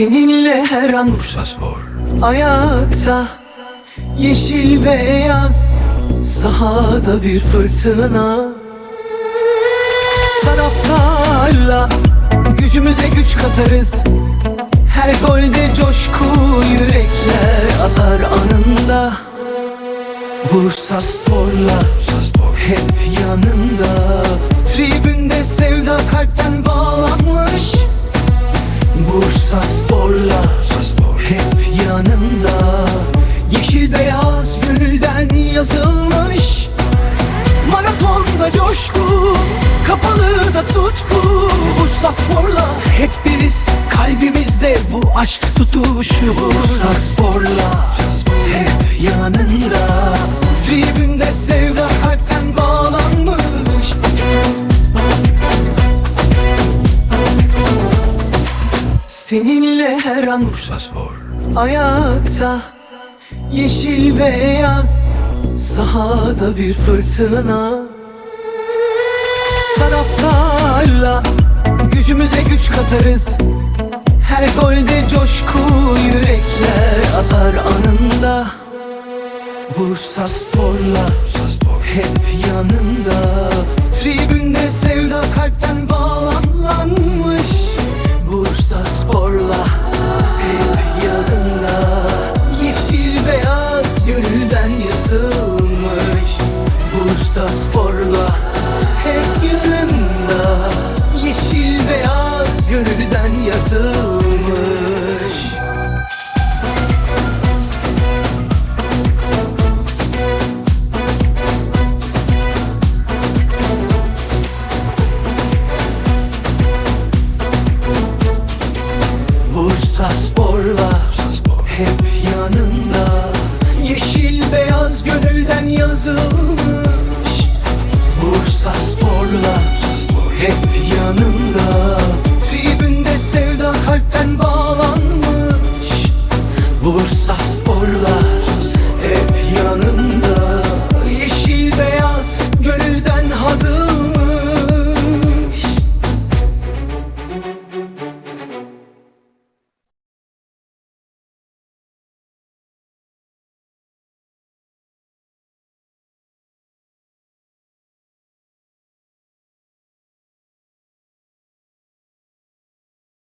Seninle her an Bursa Spor. ayakta Yeşil beyaz Sahada bir fırtına. Taraftarla Gücümüze güç katarız. Her golde coşku Yürekler atar anında. Bursa Spor'la Bursa Spor. hep yanında. Tribünde yanında Yeşil beyaz gönülden yazılmış Maratonda coşku Kapalı da tutku. Bursa Spor'la hep biriz Kalbimizde bu aşk tutuşu. Bursa Spor'la hep yanında Tribünde sevda kalpten bağlanmış. Seninle her an Bursa Spor Ayakta Yeşil beyaz Sahada bir fırtına. Taraftarla Gücümüze güç katarız. Her golde coşku Yürekler atar anında. Bursa Spor'la hep yanında Sasporla hep yanında. Yeşil beyaz gönülden yazılmış.